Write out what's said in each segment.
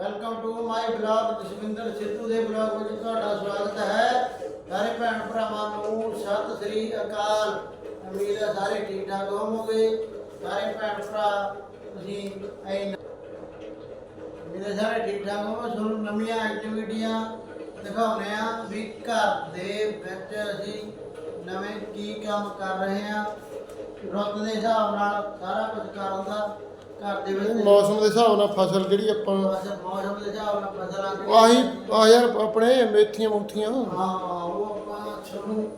Welcome to my blog Jaswinder Sidhu ਦੇ blog ਵਿੱਚ ਤੁਹਾਡਾ ਸਵਾਗਤ ਹੈ। ਸਾਰੇ ਭੈਣ ਭਰਾਵਾਂ ਨੂੰ ਸਤਿ ਸ੍ਰੀ ਅਕਾਲ। ਉਮੀਦ ਹੈ ਸਾਰੇ ਠੀਕ ਠਾਕ ਹੋਵੋਗੇ। ਸਾਰੇ ਭੈਣ ਭਰਾ, ਤੁਸੀਂ ਐ ਉਮੀਦ ਸਾਰੇ ਠੀਕ ਠਾਕ ਹੋਵੋਗੇ। ਤੁਹਾਨੂੰ ਨਵੀਆਂ ਐਕਟੀਵਿਟੀਆਂ ਦਿਖਾਉਣੇ ਆ ਵੀ ਘਰ ਦੇ ਵਿੱਚ ਅਸੀਂ ਨਵੇਂ ਕੀ ਕੰਮ ਕਰ ਰਹੇ ਆ ਰੁੱਤ ਦੇ ਹਿਸਾਬ ਨਾਲ ਸਾਰਾ ਕੁਝ ਕਰਨ ਦਾ ਘਰ ਦੇ ਵਿੱਚ ਮੌਸਮ ਦੇ ਹਿਸਾਬ ਨਾਲ ਫਸਲ ਜਿਹੜੀ ਆਪਾਂ ਬਸ ਮੌਸਮ ਦੇ ਹਿਸਾਬ ਨਾਲ ਫਸਲਾਂ ਦੀ ਆਹੀ ਆ ਯਾਰ ਆਪਣੇ ਮੇਥੀਆਂ ਮੁੱਠੀਆਂ। ਹਾਂ ਉਹ ਆਪਾਂ ਤੁਹਾਨੂੰ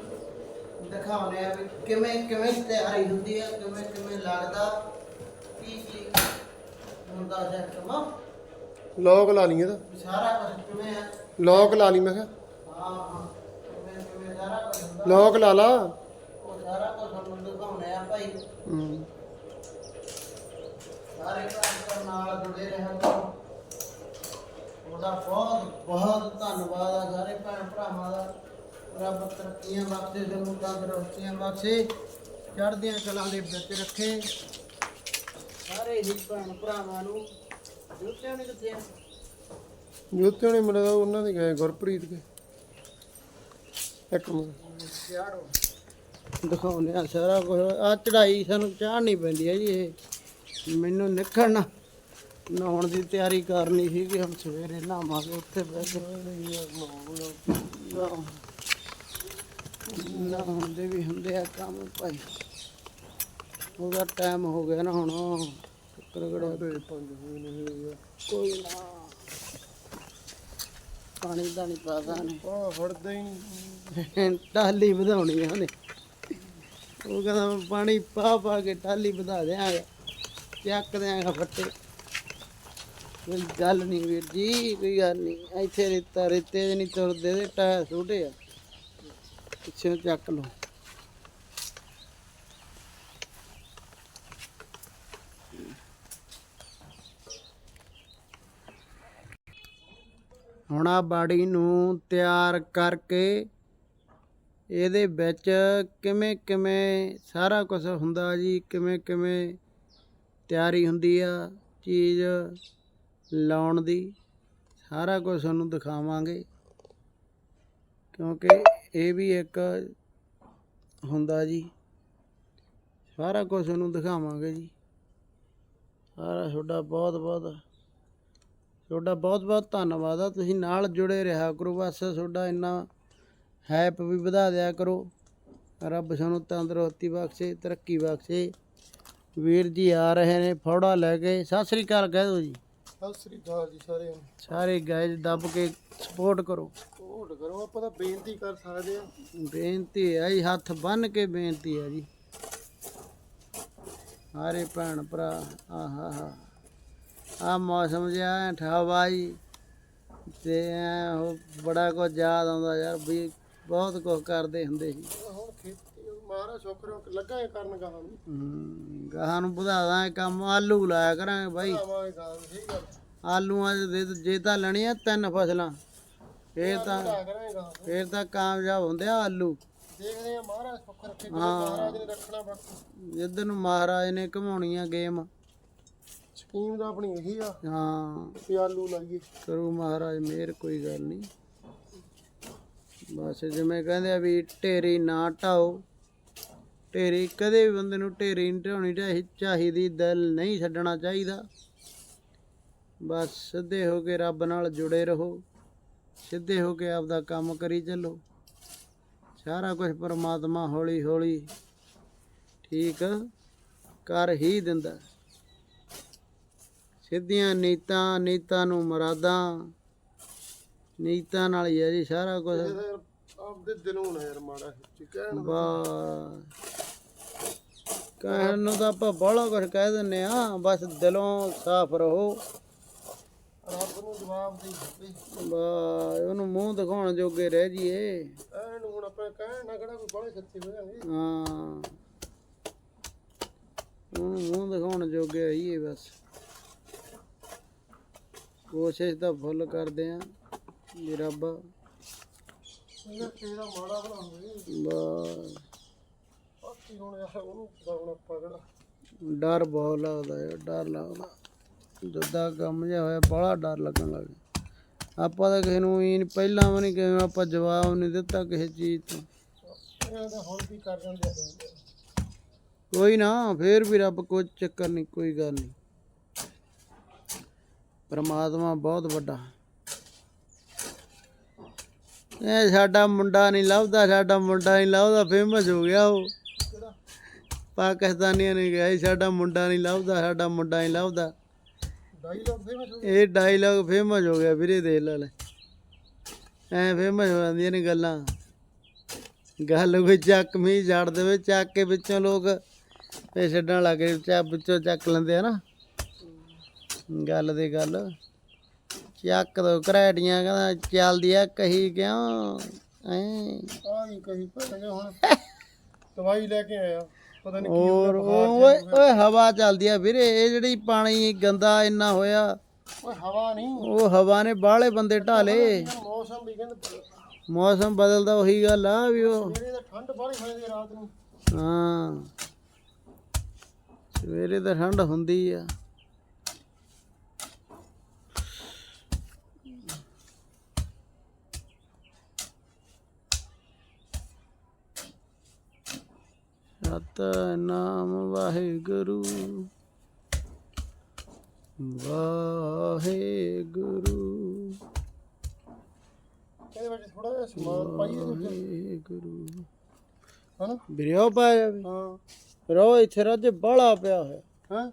ਦਿਖਾਉਣੇ ਆ ਵੀ ਕਿਵੇਂ ਕਿਵੇਂ ਤਿਆਰੀ ਹੁੰਦੀ ਹੈ ਕਿਵੇਂ ਕਿਵੇਂ ਲੱਗਦਾ ਕੀ ਕੀ ਹੁੰਦਾ ਸਿਸਟਮ ਲੋਕ ਲਾ ਲਈ ਇਹਦਾ ਸਾਰਾ ਕੁਝ ਕਿਵੇਂ ਹੈ ਲੋਕ ਲਾ ਲਈ ਮੈਂ ਕਿਹਾ। ਹਾਂ ਹਾਂ ਕਿਵੇਂ ਕਿਵੇਂ ਸਾਰਾ ਕੁਝ ਹੁੰਦਾ। ਲੋਕ ਲਾ ਲਾ। ਉਹ ਸਾਰਾ ਕੁਝ ਤੁਹਾਨੂੰ ਦਿਖਾਉਣੇ ਆ ਭਾਈ। ਹੂੰ। ਸਾਰੇ ਭਰਾ ਨਾਲ ਜੁੜੇ ਰਹਿਣ ਉਹਦਾ ਬਹੁਤ ਬਹੁਤ ਧੰਨਵਾਦ ਆ ਸਾਰੇ ਭੈਣ ਭਰਾਵਾਂ ਦਾ। ਰੱਬ ਤਰੱਕੀਆਂ ਬਖਸ਼ੇ ਤੁਹਾਨੂੰ ਤੰਦਰੁਸਤੀਆਂ ਬਖਸ਼ੇ। ਚੜ੍ਹਦੀਆਂ ਕਲਾਂ ਦੇ ਵਿੱਚ ਰੱਖੇ। ਸਾਰੇ ਹੀ ਭੈਣ ਭਰਾਵਾਂ ਨੂੰ ਜੁੱਤਿਆਂ ਨੇ ਕਿੱਥੇ ਆ ਜੋਤੇ ਨੇ ਮਿਲਦਾ ਉਹਨਾਂ ਦੇ ਗਏ ਗੁਰਪ੍ਰੀਤ ਕੇ। ਇੱਕ ਮਿੰਟ। ਚਾੜੋ ਦਿਖਾਉਂਦੇ ਆ ਸਾਰਾ ਕੁਝ ਆ ਚੜਾਈ ਸਾਨੂੰ ਚਾੜਨੀ ਪੈਂਦੀ ਹੈ ਜੀ ਇਹ। ਮੈਨੂੰ ਨਿਕਲਣਾ ਨਹਾਉਣ ਦੀ ਤਿਆਰੀ ਕਰਨੀ ਸੀ ਕਿ ਹਮ ਸਵੇਰੇ ਨਹਾਵਾਂਗੇ ਉੱਥੇ ਬਹਿ ਕੇ। ਨਹਾਉਣ- ਨਹਾਉਣ ਦੇ ਵੀ ਹੁੰਦੇ ਆ ਕੰਮ ਭਾਈ। ਉਹਦਾ ਟਾਈਮ ਹੋ ਗਿਆ ਨਾ ਹੁਣ। ਕਰਗੜਾ ਤੇ ਪੰਜ ਹੋਏ ਨੇ ਕੋਈ ਨਾ। ਪਾਣੀ ਦਾ ਨਹੀਂ ਪਤਾ ਨੇ ਆ ਫੜਦਾ ਹੀ ਨਹੀਂ। ਟਾਲੀ ਵਧਾਉਣੀ ਆ ਉਹਨੇ। ਉਹ ਕਹਿੰਦਾ ਪਾਣੀ ਪਾ ਪਾ ਕੇ ਟਾਲੀ ਵਧਾ ਦਿਆਂਗਾ। ਚੱਕ ਦਿਆਂਗਾ ਫੱਟੇ। ਕੋਈ ਗੱਲ ਨਹੀਂ ਵੀਰ ਜੀ, ਕੋਈ ਗੱਲ ਨਹੀਂ ਇੱਥੇ ਰੇਤਾ ਰੇਤੇ ਦੇ ਨਹੀਂ ਤੁਰਦੇ ਦੇ ਟਾਇਰ ਛੋਟੇ ਆ। ਪਿੱਛੇ ਚੱਕ ਲਓ। ਹੁਣ ਆ ਬਾੜੀ ਨੂੰ ਤਿਆਰ ਕਰਕੇ ਇਹਦੇ ਵਿੱਚ ਕਿਵੇਂ ਕਿਵੇਂ ਸਾਰਾ ਕੁਝ ਹੁੰਦਾ ਜੀ, ਕਿਵੇਂ ਕਿਵੇਂ ਤਿਆਰੀ ਹੁੰਦੀ ਆ ਚੀਜ਼ ਲਾਉਣ ਦੀ। ਸਾਰਾ ਕੁਝ ਤੁਹਾਨੂੰ ਦਿਖਾਵਾਂਗੇ। ਕਿਉਂਕਿ ਇਹ ਵੀ ਇੱਕ ਹੁੰਦਾ ਜੀ। ਸਾਰਾ ਕੁਝ ਤੁਹਾਨੂੰ ਦਿਖਾਵਾਂਗੇ ਜੀ। ਸਾਰਾ ਤੁਹਾਡਾ ਬਹੁਤ ਬਹੁਤ, ਤੁਹਾਡਾ ਬਹੁਤ ਬਹੁਤ ਧੰਨਵਾਦ ਆ। ਤੁਸੀਂ ਨਾਲ ਜੁੜੇ ਰਿਹਾ ਕਰੋ। ਬਸ ਤੁਹਾਡਾ ਇੰਨਾ ਹੈਪ ਵੀ ਵਧਾ ਦਿਆ ਕਰੋ। ਰੱਬ ਤੁਹਾਨੂੰ ਤੰਦਰੁਸਤੀ ਬਖਸ਼ੇ, ਤਰੱਕੀ ਬਖਸ਼ੇ। ਵੀਰ ਜੀ ਆ ਰਹੇ ਨੇ ਫੌੜਾ ਲੈ ਕੇ। ਸਤਿ ਸ੍ਰੀ ਅਕਾਲ ਕਹਿ ਦਿਓ ਜੀ। ਸਤਿ ਸ੍ਰੀ ਅਕਾਲ ਜੀ ਸਾਰਿਆਂ ਨੂੰ। ਸਾਰੇ ਗਾਇਜ਼ ਦੱਬ ਕੇ ਸਪੋਰਟ ਕਰੋ। ਹੋਟ ਕਰੋ ਆਪਾਂ ਤਾਂ ਬੇਨਤੀ ਕਰ ਸਕਦੇ ਆ ਬੇਨਤੀ ਹੈ ਜੀ ਹੱਥ ਬੰਨ ਕੇ ਬੇਨਤੀ ਹੈ ਜੀ। ਸਾਰੇ ਭੈਣ ਭਰਾ ਆਹਾ ਹਾ। ਆ ਮੌਸਮ ਜਿਹਾ ਠਾਵਾ ਜੀ ਤੇ ਉਹ ਬੜਾ ਕੁਝ ਯਾਦ ਆਉਂਦਾ ਯਾਰ ਵੀ ਬਹੁਤ ਕੁਝ ਕਰਦੇ ਹੁੰਦੇ ਸੀ। ਹੁਣ ਖੇਤੀ ਮਾਰਾ ਸ਼ੁਕਰ ਲੱਗਾ ਹੈ ਕਰਨ ਗਾਹਾਂ ਨੂੰ। ਹਮ, ਗਾਹਾਂ ਨੂੰ ਵਧਾ ਕੰਮ ਆਲੂ ਲਾਇਆ ਕਰਾਂਗੇ ਬਾਈ। ਆਵਾਂਗੇ ਗਾਹਾਂ ਨੂੰ ਸਹੀ ਗੱਲ ਆਲੂਆਂ ਦੇ ਦੇ- ਜੇ ਤਾਂ ਲੈਣੀਆਂ ਤਿੰਨ ਫਸਲਾਂ ਫੇਰ ਤਾਂ ਵਧਾ ਕਰਾਂਗੇ ਗਾਹਾਂ ਫੇਰ ਤਾਂ ਕਾਮਯਾਬ ਹੁੰਦੇ ਆ ਆਲੂ। ਦੇਖਦੇ ਆ ਮਹਾਰਾਜ ਸ਼ੁਕਰ ਰੱਖੇ ਹਾਂ। ਮਹਾਰਾਜ ਨੇ ਰੱਖਣਾ ਬਾਕੀ ਜਿੱਦਨ ਨੂੰ ਮਹਾਰਾਜ ਨੇ ਘਮਾਉਣੀਆਂ ਗੇਮ। ਸਕੀਮ ਤਾਂ ਆਪਣੀ ਇਹੀ ਆ ਹਾਂ। ਵੀ ਆਲੂ ਲਾਈਏ। ਕਰੂ ਮਹਾਰਾਜ ਮਿਹਰ ਕੋਈ ਗੱਲ ਨਹੀਂ। ਬਸ ਜਿਵੇਂ ਕਹਿੰਦੇ ਆ ਵੀ ਢੇਰੀ ਨਾ ਢਾਓ। ਢੇਰੀ, ਕਦੇ ਵੀ ਬੰਦੇ ਨੂੰ ਢੇਰੀ ਨਹੀਂ ਢਾਉਣੀ ਚਾਹੀ- ਚਾਹੀਦੀ, ਦਿਲ ਨਹੀਂ ਛੱਡਣਾ ਚਾਹੀਦਾ। ਬਸ ਸਿੱਧੇ ਹੋ ਕੇ ਰੱਬ ਨਾਲ ਜੁੜੇ ਰਹੋ, ਸਿੱਧੇ ਹੋ ਕੇ ਆਪਦਾ ਕੰਮ ਕਰੀ ਚੱਲੋ। ਸਾਰਾ ਕੁਝ ਪਰਮਾਤਮਾ ਹੌਲੀ ਹੌਲੀ ਠੀਕ ਕਰ ਹੀ ਦਿੰਦਾ। ਸਿੱਧੀਆਂ ਨੀਤਾਂ ਨੀਤਾਂ ਨੂੰ ਮਰਾਦਾਂ, ਨੀਤਾਂ ਨਾਲ ਹੀ ਹੈ ਜੀ ਸਾਰਾ ਕੁਝ ਆਪਦੇ ਦਿਲੋਂ ਨਾ ਯਾਰ ਮਾੜਾ ਸੱਚੀ ਕਹਿਣ ਦਾ। ਬਸ। ਕਹਿਣ ਨੂੰ ਤਾਂ ਆਪਾਂ ਬਾਹਲਾ ਕੁਝ ਕਹਿ ਦਿੰਨੇ ਆ ਬਸ ਦਿਲੋਂ ਸਾਫ਼ ਰਹੋ। ਰੱਬ ਨੂੰ ਜਵਾਬ ਦੇ ਦਿੱਤੇ। ਬਸ ਉਹਨੂੰ ਮੂੰਹ ਦਿਖਾਉਣ ਜੋਗੇ ਰਹਿ ਜੀਏ ਐਨ ਹੁਣ ਆਪਾਂ ਕਹਿਣ ਨਾ ਕਿਹੜਾ ਕੋਈ ਬੜੇ ਸੱਚੇ ਹੋ ਜਾਣਗੇ ਹਾਂ। ਉਹਨੂੰ ਮੂੰਹ ਦਿਖਾਉਣ ਜੋਗੇ ਆਈਏ ਬਸ। ਕੋਸ਼ਿਸ਼ ਤਾਂ ਫੁੱਲ ਕਰਦੇ ਆ ਵੀ ਰੱਬ। ਇਹ ਤੇਰਾ ਮਾੜਾ ਬਣਾਉਂਦੇ ਬਸ। ਬਾਕੀ ਹੁਣ ਯਾਰ ਉਹਨੂੰ ਪਤਾ ਹੁਣ ਆਪਾਂ ਕਿਹੜਾ ਡਰ ਬਹੁਤ ਲੱਗਦਾ ਯਾਰ ਡਰ ਲੱਗਦਾ। ਜਦਾ ਕੰਮ ਜਿਹਾ ਹੋਇਆ ਬੜਾ ਡਰ ਲੱਗਣ ਲੱਗ ਗਿਆ। ਆਪਾਂ ਤਾਂ ਕਿਸੇ ਨੂੰ ਹੀ ਪਹਿਲਾਂ ਵੀ ਨਹੀਂ ਕਿਵੇਂ ਆਪਾਂ ਜਵਾਬ ਨਹੀਂ ਦਿੱਤਾ ਕਿਸੇ ਚੀਜ਼ ਤੋਂ। ਇਹ ਤਾਂ ਹੁਣ ਵੀ ਕਰ ਜਾਂਦੇ ਆ। ਕੋਈ ਨਾ ਫੇਰ ਵੀ ਰੱਬ ਕੋਈ ਚੱਕਰ ਨਹੀਂ ਕੋਈ ਗੱਲ ਨਹੀਂ। ਪਰਮਾਤਮਾ ਬਹੁਤ ਵੱਡਾ। ਇਹ ਸਾਡਾ ਮੁੰਡਾ ਨਹੀਂ ਲੱਭਦਾ ਸਾਡਾ ਮੁੰਡਾ ਨਹੀਂ ਲੱਭਦਾ ਫੇਮਸ ਹੋ ਗਿਆ ਉਹ। ਪਾਕਿਸਤਾਨੀਆਂ ਨੇ ਕਿਹਾ ਸੀ, ਸਾਡਾ ਮੁੰਡਾ ਨਹੀਂ ਲੱਭਦਾ ਸਾਡਾ ਮੁੰਡਾ ਨਹੀਂ ਲੱਭਦਾ। ਡਾਇਲੌਗ ਫੇਮਸ ਹੋ ਇਹ ਡਾਇਲੌਗ ਫੇਮਸ ਹੋ ਗਿਆ ਵੀਰੇ ਦੇਖ ਲੈ ਲੈ। ਐ ਫੇਮਸ ਹੋ ਜਾਂਦੀਆਂ ਨੇ ਗੱਲਾਂ। ਗੱਲ ਕੋਈ ਚੱਕ ਮੀ ਜੜ ਦੇਵੇ ਚੱਕ ਕੇ ਵਿੱਚੋਂ ਲੋਕ ਇਹ ਛੱਡਣ ਲੱਗ ਗਏ ਚਾ ਵਿੱਚੋਂ ਚੱਕ ਲੈਂਦੇ ਆ ਨਾ। ਗੱਲ ਦੀ ਗੱਲ। ਚੱਕ ਦੋ ਘਰੈਟੀਆਂ ਕਹਿੰਦਾ ਚੱਲਦੀ ਆ ਕਹੀ ਕਿਉਂ? ਐ ਆ ਗਈ ਕਹੀ ਭੈਣੇ ਹੁਣ ਦਵਾਈ ਲੈ ਕੇ ਆਇਆ। ਪਤਾ ਨਹੀਂ ਕੀ ਹੋਰ ਓਏ ਓਏ ਹਵਾ ਚੱਲਦੀ ਆ ਵੀਰੇ ਇਹ ਜਿਹੜੀ ਪਾਣੀ ਗੰਦਾ ਇੰਨਾ ਹੋਇਆ। ਓਏ ਹਵਾ ਨਹੀਂ ਉਹ ਹਵਾ ਨੇ ਬਾਹਲੇ ਬੰਦੇ ਢਾਲੇ। ਮੌਸਮ ਵੀ ਕਹਿੰਦੇ ਮੌਸਮ ਬਦਲਦਾ ਉਹੀ ਗੱਲ ਆ ਵੀ ਉਹ। ਸਵੇਰੇ ਤਾਂ ਠੰਡ ਬਾਹਲੀ ਹੋ ਜਾਂਦੀ ਹੈ ਰਾਤ ਨੂੰ। ਹਾਂ। ਸਵੇਰੇ ਤਾਂ ਠੰਡ ਹੁੰਦੀ ਆ। ਸਤਨਾਮ ਵਾਹਿਗੁਰੂ। ਵਾਹਿਗੁਰੂ। ਇਹਦੇ ਵਿੱਚ ਥੋੜਾ ਜਿਹਾ ਸਮਾਨ ਪਾਈਏ ਤੇ ਵਾਹਿਗੁਰੂ। ਹਨਾ? ਬਿਰਿਓ ਪਾ ਜਾਵੇ ਹਾਂ। ਰੋ ਇੱਥੇ ਰੱਜ ਬਾਲਾ ਪਿਆ ਹੋਇਆ। ਹਾਂ?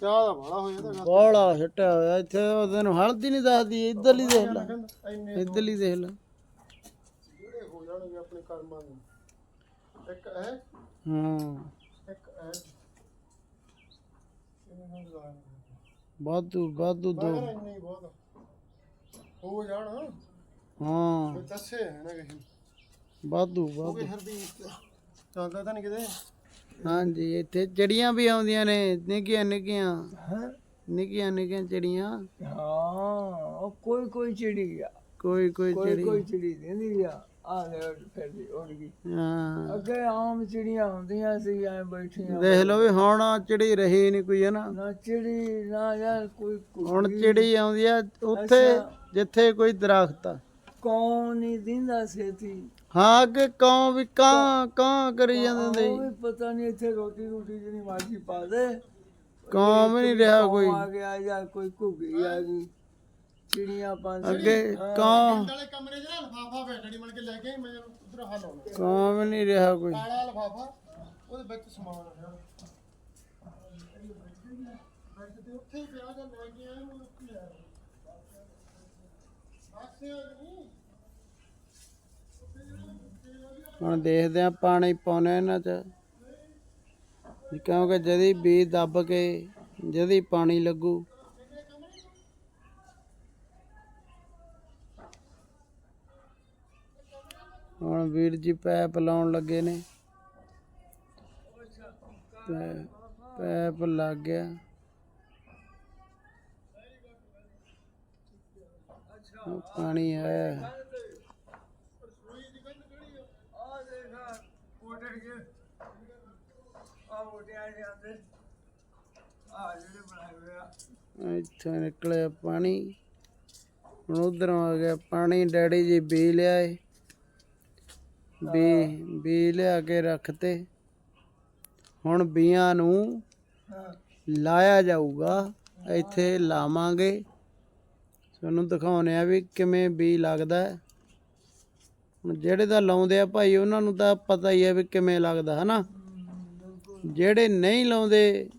ਚਾਹ ਦਾ ਬਾਲਾ ਹੋ ਜਾਂਦਾ ਬਾਲਾ ਛੱਟਿਆ ਹੋਇਆ। ਇੱਥੇ ਉਹ ਹਲਦੀ ਨਹੀਂ ਦੱਸਦੀ ਇੱਧਰਲੀ ਦੇਖ ਲੈ। ਇੱਧਰਲੀ ਦੇਖ ਲੈ। ਜਿਹੜੇ ਹੋ ਜਾਣਗੇ ਆਪਣੇ ਕਰਮਾਂ ਦੇ ਇੱਕ ਹੈ ਹਾਂ। ਵਾਧੂ ਵਾਧੂ ਮੈਂ ਦੋ। ਕਿਹਾ ਇੰਨੇ ਹੀ ਬਹੁਤ ਆ। ਹੋ ਜਾਣ। ਹਾਂ। ਕੋਈ ਦੱਸੇ ਹੈ ਨਾ ਕਿਸੇ ਵਾਧੂ ਉਹ ਵਾਧੂ। ਵੀ ਹਰਦੀ ਚਾਹੁੰਦਾ ਤਾਂ ਨਹੀਂ ਕਿਤੇ। ਹਾਂਜੀ ਇੱਥੇ ਚਿੜੀਆਂ ਵੀ ਆਉਂਦੀਆਂ ਨੇ ਨਿੱਕੀਆਂ ਨਿੱਕੀਆਂ ਹੈ? ਨਿੱਕੀਆਂ ਨਿੱਕੀਆਂ ਚਿੜੀਆਂ। ਹਾਂ ਉਹ ਕੋਈ ਕੋਈ ਚਿੜੀ ਆ। ਕੋਈ ਕੋਈ ਕੋਈ ਚਿੜੀ। ਕੋਈ ਚਿੜੀ ਦਿੰਦੀ ਆ। ਆ ਲੈ ਫਿਰਦੀ ਉੜ ਗਈ। ਹਾਂ। ਅੱਗੇ ਆਮ ਚਿੜੀਆਂ ਹੁੰਦੀਆਂ ਸੀ ਐ ਬੈਠੀਆਂ। ਦੇਖ ਲਓ ਵੀ ਹੁਣ ਚਿੜੀ ਰਹੀ ਨਹੀਂ ਕੋਈ ਹੈ ਨਾ? ਨਾ ਚਿੜੀ ਨਾ ਯਾਰ ਕੋਈ ਹੁਣ ਚਿੜੀ ਆਉਂਦੀ ਆ ਉੱਥੇ ਜਿੱਥੇ ਕੋਈ ਦਰਖਤ ਆ। ਕੌਣ ਨਹੀਂ ਦਿੰਦਾ ਛੇਤੀ। ਹਾਂ ਅੱਗੇ ਕਾਂ ਵੀ ਕਾਂ ਕਾਂ ਕਰੀ ਜਾਂਦੇ ਹੁੰਦੇ ਉਹ ਪਤਾ ਨਹੀਂ ਇੱਥੇ ਰੋਟੀ ਰੋਟੀ ਜਿਹੜੀ ਮਰਜ਼ੀ ਪਾ ਦੇ। ਕਾਂ ਵੀ ਨਹੀਂ ਰਿਹਾ ਕੋਈ। ਆ ਗਿਆ ਜਾਂ ਕੋਈ ਘੁੱਗੀ ਆ ਗਈ। ਚਿੜੀਆਂ ਪੰਜ ਅੱਗੇ ਕਾਂ ਨਾਲੇ ਕਮਰੇ 'ਚ ਨਾ ਲਫਾਫਾ ਪਿਆ ਡੈਡੀ ਮਣ ਕੇ ਲੈ ਕੇ ਮੈਂ ਉਧਰ ਹੱਲ ਆਉਣਾ ਕਾਂ ਵੀ ਨਹੀਂ ਰਿਹਾ ਕੋਈ। ਕਾਲਾ ਲਫਾਫਾ ਉਹਦੇ ਵਿੱਚ ਸਮਾਨ ਆ ਬੈਠ ਤੇ ਉੱਥੇ ਹੀ ਪਿਆ ਜਾਂ ਲੈ ਕੇ ਆਇਆ ਮੈਂ ਉੱਥੇ ਆਇਆ ਆਸੇ ਆ ਨਹੀਂ ਹੁਣ ਦੇਖਦੇ ਆ ਪਾਣੀ ਪਾਉਣਾ ਇਹਨਾਂ ਚ। ਕਿਉਂਕਿ ਜਦੀ ਬੀਜ ਦੱਬ ਕੇ ਜਦੀ ਪਾਣੀ ਲੱਗੂ। ਹੁਣ ਵੀਰ ਜੀ ਪੈਪ ਲਾਉਣ ਲੱਗੇ ਨੇ। ਪੈ- ਪੈਪ ਲੱਗ ਗਿਆ। ਉਹ ਪਾਣੀ ਆਇਆ ਆ ਦੇਖਾ ਕੋਟੜ ਕੇ ਆ ਮੋਟਿਆ ਜਾਂਦੇ ਆ ਜਿਹੜੇ ਬਣਾਏ ਹੋਏ ਆ ਇੱਥੋਂ ਨਿਕਲਿਆ ਪਾਣੀ। ਹੁਣ ਉਧਰੋਂ ਆ ਗਿਆ ਪਾਣੀ। ਡੈਡੀ ਜੀ ਬੀ ਲਿਆਏ। ਬੀ ਬੀ ਲਿਆ ਕੇ ਰੱਖਤੇ। ਹੁਣ ਬੀਆਂ ਨੂੰ ਲਾਇਆ ਜਾਊਗਾ ਇੱਥੇ ਲਾਵਾਂਗੇ। ਤੁਹਾਨੂੰ ਦਿਖਾਉਣੇ ਆ ਵੀ ਕਿਵੇਂ ਬੀ ਲੱਗਦਾ। ਹੁਣ ਜਿਹੜੇ ਤਾਂ ਲਾਉਂਦੇ ਆ ਭਾਈ ਉਹਨਾਂ ਨੂੰ ਤਾਂ ਪਤਾ ਹੀ ਹੈ ਵੀ ਕਿਵੇਂ ਲੱਗਦਾ ਹਨਾ? ਜਿਹੜੇ ਨਹੀਂ ਲਾਉਂਦੇ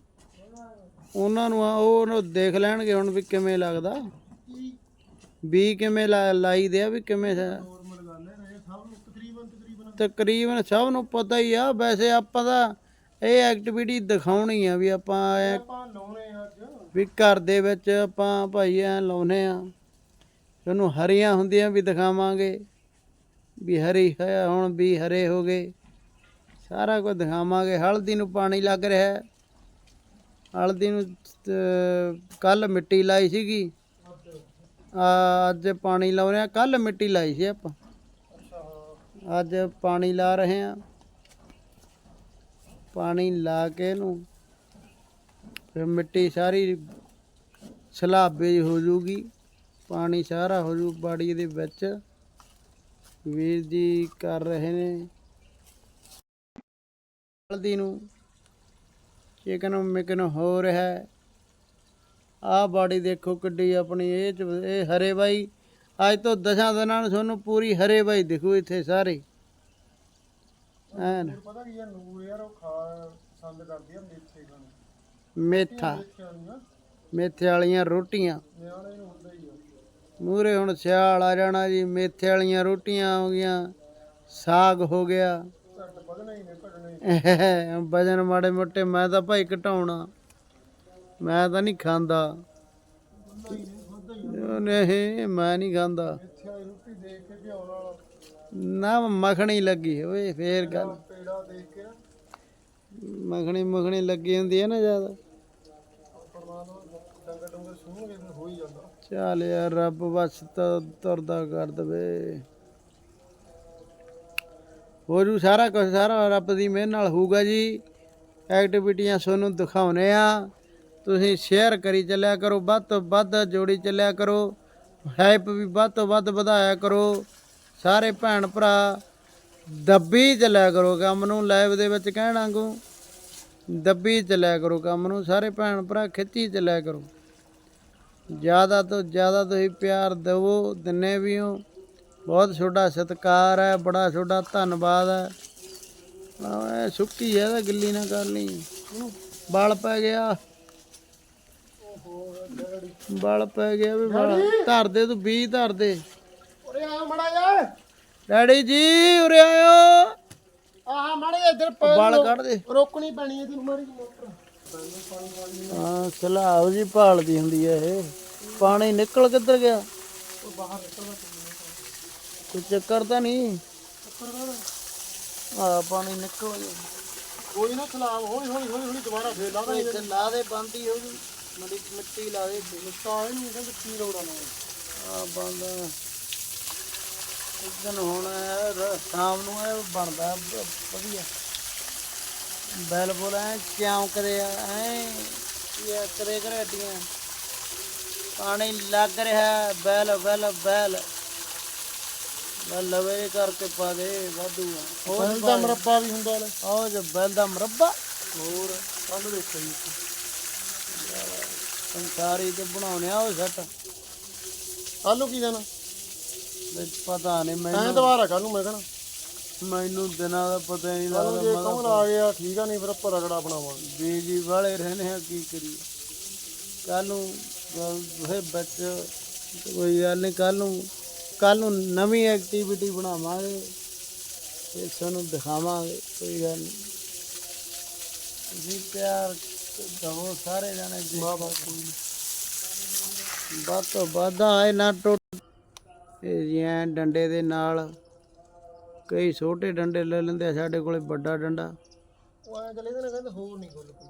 ਉਹਨਾਂ ਨੂੰ ਆ ਉਹ ਦੇਖ ਲੈਣਗੇ ਹੁਣ ਵੀ ਕਿਵੇਂ ਲੱਗਦਾ। ਬੀ ਕਿਵੇਂ ਲਾ- ਲਾਈਦੇ ਆ ਵੀ ਕਿਵੇਂ ਸ- ਨੋਰਮਲ ਗੱਲ ਹੈ ਇਹ ਸਭ ਨੂੰ ਤਕਰੀਬਨ ਤਕਰੀਬਨ ਸਭ ਨੂੰ ਪਤਾ ਹੀ ਆ ਵੈਸੇ ਆਪਾਂ ਤਾਂ ਇਹ ਐਕਟੀਵਿਟੀ ਦਿਖਾਉਣੀ ਆ ਵੀ ਆਪਾਂ ਐਂ ਆਪਾਂ ਲਾਉਣੇ ਆ ਅੱਜ। ਵੀ ਘਰ ਦੇ ਵਿੱਚ ਆਪਾਂ ਭਾਈ ਐ ਲਾਉਨੇ ਆ। ਉਹਨੂੰ ਹਰੀਆਂ ਹੁੰਦੀਆਂ ਵੀ ਦਿਖਾਵਾਂਗੇ ਵੀ ਹਰੀ ਹੈ ਹੁਣ ਵੀ ਹਰੇ ਹੋ ਗਏ। ਸਾਰਾ ਕੁਝ ਦਿਖਾਵਾਂਗੇ। ਹਲਦੀ ਨੂੰ ਪਾਣੀ ਲੱਗ ਰਿਹਾ ਹੈ। ਹਲਦੀ ਨੂੰ ਕੱਲ ਮਿੱਟੀ ਲਾਈ ਸੀਗੀ। ਅੱਜ ਪਾਣੀ ਲਾਉਨੇ ਆ। ਕੱਲ ਮਿੱਟੀ ਲਾਈ ਸੀ ਆਪਾਂ। ਅੱਜ ਪਾਣੀ ਲਾ ਰਹੇ ਆ ਪਾਣੀ ਲਾ ਕੇ ਇਹਨੂੰ ਫਿਰ ਮਿੱਟੀ ਸਾਰੀ ਸਲਾਬੇ ਹੋ ਜੂਗੀ ਪਾਣੀ ਸਾਰਾ ਹੋ ਜੂ ਬਾੜੀ ਦੇ ਵਿੱਚ। ਵੀਰ ਜੀ ਕਰ ਰਹੇ ਨੇ। ਹਲਦੀ ਨੂੰ ਚਿਕਨ ਮਿਕਨ ਹੋ ਰਿਹਾ ਹੈ। ਆਹ ਬਾੜੀ ਦੇਖੋ ਕਿੱਡੀ ਆਪਣੀ, ਇਹ ਚ ਇਹ ਹਰੇ ਬਾਈ। ਅੱਜ ਤੋਂ ਦਸਾਂ ਦਿਨਾਂ ਨੂੰ ਤੁਹਾਨੂੰ ਪੂਰੀ ਹਰੇ ਬਾਈ ਦਿਖੂ ਇੱਥੇ ਸਾਰੇ। ਐਨ। ਪਤਾ ਕੀ ਯਾਰ ਨੂਰ ਯਾਰ ਉਹ ਖਾ ਪਸੰਦ ਕਰਦੀ ਆ ਮੇਥੇ ਖਾਣਾ। ਮੇਥਾ। ਮੇਥੇ ਵਾਲੀਆਂ। ਰੋਟੀਆਂ। ਨਿਆਣੇ ਨੂੰ ਹੁੰਦਾ ਹੀ ਆ। ਮੂਰੇ ਹੁਣ ਸਿਆਲ ਆ ਜਾਣਾ ਜੀ ਮੇਥੇ ਵਾਲੀਆਂ ਰੋਟੀਆਂ ਹੋ ਗਈਆਂ। ਸਾਗ ਹੋ ਗਿਆ। ਵਜਨ ਮਾੜੇ ਮੋਟੇ ਮੈਂ ਤਾਂ ਭਾਈ ਘਟਾਉਣਾ। ਮੈਂ ਤਾਂ ਨਹੀਂ ਖਾਂਦਾ। ਨਹੀਂ, ਮੈਂ ਨਹੀਂ ਖਾਂਦਾ ਮੇਥੇ ਵਾਲੀ ਰੋਟੀ ਦੇਖ ਕੇ ਘਿਓ ਨਾਲ ਨਾ, ਮੱਖਣੀ ਲੱਗੀ ਹੋਵੇ ਫੇਰ ਗੱਲ। ਪੇੜਾ ਦੇਖ ਕੇ ਨਾ ਮੱਖਣੀ ਮੱਖਣੀ ਲੱਗੀ ਹੁੰਦੀ ਹੈ ਨਾ ਜ਼ਿਆਦਾ। ਡੰਗਰ ਡੰਗਰ ਸੁਣੋਗੇ ਫਿਰ ਹੋ ਹੀ ਜਾਂਦਾ ਚੱਲ ਯਾਰ, ਰੱਬ ਬਸ ਤਾਂ, ਤੁਰਦਾ ਕਰ ਦਵੇ। ਹੋ ਜੂ ਸਾਰਾ ਕੁਝ ਸਾਰਾ ਰੱਬ ਦੀ ਮਿਹਰ ਨਾਲ ਹੋਊਗਾ ਜੀ। ਐਕਟੀਵਿਟੀਆਂ ਤੁਹਾਨੂੰ ਦਿਖਾਉਨੇ ਆ। ਤੁਸੀਂ ਸ਼ੇਅਰ ਕਰੀ ਚੱਲਿਆ ਕਰੋ, ਵੱਧ ਤੋਂ ਵੱਧ ਜੋੜੀ ਚੱਲਿਆ ਕਰੋ। ਹਾਈਪ ਵੀ ਵੱਧ ਤੋਂ ਵੱਧ ਵਧਾਇਆ ਕਰੋ। ਸਾਰੇ ਭੈਣ ਭਰਾ ਦੱਬੀ ਚੱਲਿਆ ਕਰੋ ਕੰਮ ਨੂੰ ਲਾਈਵ ਦੇ ਵਿੱਚ ਕਹਿਣ ਵਾਂਗੂ। ਦੱਬੀ ਚੱਲਿਆ ਕਰੋ ਕੰਮ ਨੂੰ, ਸਾਰੇ ਭੈਣ ਭਰਾ ਖਿੱਚੀ ਚੱਲਿਆ ਕਰੋ। ਜ਼ਿਆਦਾ ਤੋਂ ਜ਼ਿਆਦਾ ਤੁਸੀਂ ਪਿਆਰ ਦਿਵੋ, ਦਿੰਨੇ ਵੀ ਹੋ। ਬਹੁਤ ਛੋਟਾ ਸਤਿਕਾਰ ਹੈ, ਬੜਾ ਤੁਹਾਡਾ ਧੰਨਵਾਦ ਹੈ। ਆਹ, ਇਹ ਸੁੱਕੀ ਹੈ ਤਾਂ ਗਿੱਲੀ ਨਾ ਕਰ ਲਈ ਬਲ ਪੈ ਗਿਆ। ਬਲ ਪੈ ਗਿਆ ਵੀ ਬਲ ਧਰ ਦੇ ਤੂੰ ਬੀਜ ਧਰ ਦੇ। ਉਰੇ ਆ ਮੜਾ ਜਾ। ਡੈਡੀ ਜੀ ਉਰੇ ਆਇਓ। ਆਹ ਮੜਾ ਇੱਧਰ ਪੈ ਬਲ ਕੱਢ ਦੇ। ਰੋਕਣੀ ਪੈਣੀ ਹੈ ਤੈਨੂੰ ਮਾਰੀ ਮੋਟਰ। ਹਾਂ ਸਲਾਹ ਜੀ ਭਾਲਦੀ ਹੁੰਦੀ ਹੈ ਇਹ। ਪਾਣੀ ਨਿਕਲ ਕਿੱਧਰ ਗਿਆ? ਕੋਈ ਚੱਕਰ ਤਾਂ ਨਹੀਂ? ਆ ਪਾਣੀ ਨਿਕਲ ਗਿਆ। ਕੋਈ ਨਾ ਸਲਾਮ ਹੌਲੀ ਹੌਲੀ ਹੌਲੀ ਹੌਲੀ ਦੁਬਾਰਾ ਫੇਰ ਲਾ ਦੇ ਬੰਦੀ ਹੋ ਗਈ। ਮੜੀ ਮਿੱਟੀ ਲਾ ਦੇ ਤਾਂ ਇਹਨੂੰ ਕਹਿੰਦੇ ਕੀ ਲੋੜਾ ਨਾ ਆ ਬੰਦ ਇੱਕ ਦਿਨ ਹੁਣ ਇਹ ਰ- ਸ਼ਾਮ ਨੂੰ ਇਹ ਬਣਦਾ ਬ- ਵਧੀਆ। ਬੈਲ ਬੋਲ ਐ ਕਿਉਂ ਕਰੇ ਐ ਇਹ ਕਰੇ ਘਰਾਟੀਆਂ ਪਾਣੀ ਲੱਗ ਰਿਹਾ ਬੈਲ ਬੈਲ ਬੈਲ। ਬੈਲ ਲਵੇ ਕਰਕੇ ਪਾ ਦੇ ਵਾਧੂ ਹੋਰ ਬੈਲ ਦਾ ਮਰੱਬਾ ਵੀ ਹੁੰਦਾ ਲੈ ਆਹ ਜੋ ਬੈਲ ਦਾ ਮਰੱਬਾ। ਹੋਰ ਕੱਲ ਦੇਖਿਆ ਜੀ। ਸੰਸਾਰੀ ਤੇ ਬਣਾਉਣੇ ਆ ਉਹ ਸੱਟ। ਕੱਲ ਕੀ ਦੇਣਾ ਵਿੱਚ ਪਤਾ ਨਹੀਂ ਮੈਨੂੰ। ਐਂ ਦੁਬਾਰਾ ਕੱਲ ਨੂੰ ਮੈਂ ਕਹਣਾ। ਮੈਨੂੰ ਦਿਨਾਂ ਦਾ ਪਤਾ ਨਹੀਂ ਕੱਲ ਲੱਗਦਾ ਜੇ ਕੌਣ ਆ ਗਿਆ ਠੀਕ ਆ ਨਹੀਂ ਫਿਰ ਆਪਾਂ ਰਗੜਾ ਬਣਾਵਾਂਗੇ। ਬੀਜੀ ਵਾਲੇ ਰਹਿਣੇ ਆ ਕੀ ਕਰੀਏ? ਕੱਲ ਨੂੰ ਇਹ ਬੱਚ ਕੋਈ ਗੱਲ ਨਹੀਂ ਕੱਲ ਨੂੰ ਕੱਲ ਨੂੰ ਨਵੀਂ ਐਕਟੀਵਿਟੀ ਬਣਾਵਾਂਗੇ ਤੇ ਤੁਹਾਨੂੰ ਦਿਖਾਵਾਂਗੇ ਕੋਈ ਗੱਲ ਨਹੀਂ। ਤੁਸੀਂ ਪਿਆਰ ਦਵੋ ਸਾਰੇ ਜਾਣੇ ਕੋਈ ਵੱਧ ਆਏ ਨਾ ਟੁੱਟ ਇਹ ਜੀ ਐਂ ਡੰਡੇ ਦੇ ਨਾਲ। ਕਈ ਛੋਟੇ ਡੰਡੇ ਲੈ ਲੈਂਦੇ ਆ ਸਾਡੇ ਕੋਲੇ ਵੱਡਾ ਡੰਡਾ। ਉਹ ਐਂ ਚੱਲੇ ਇਹਦੇ ਨਾਲ ਕਹਿੰਦੇ ਹੋਰ ਨਹੀਂ ਗੁੱਲ ਕੋਈ।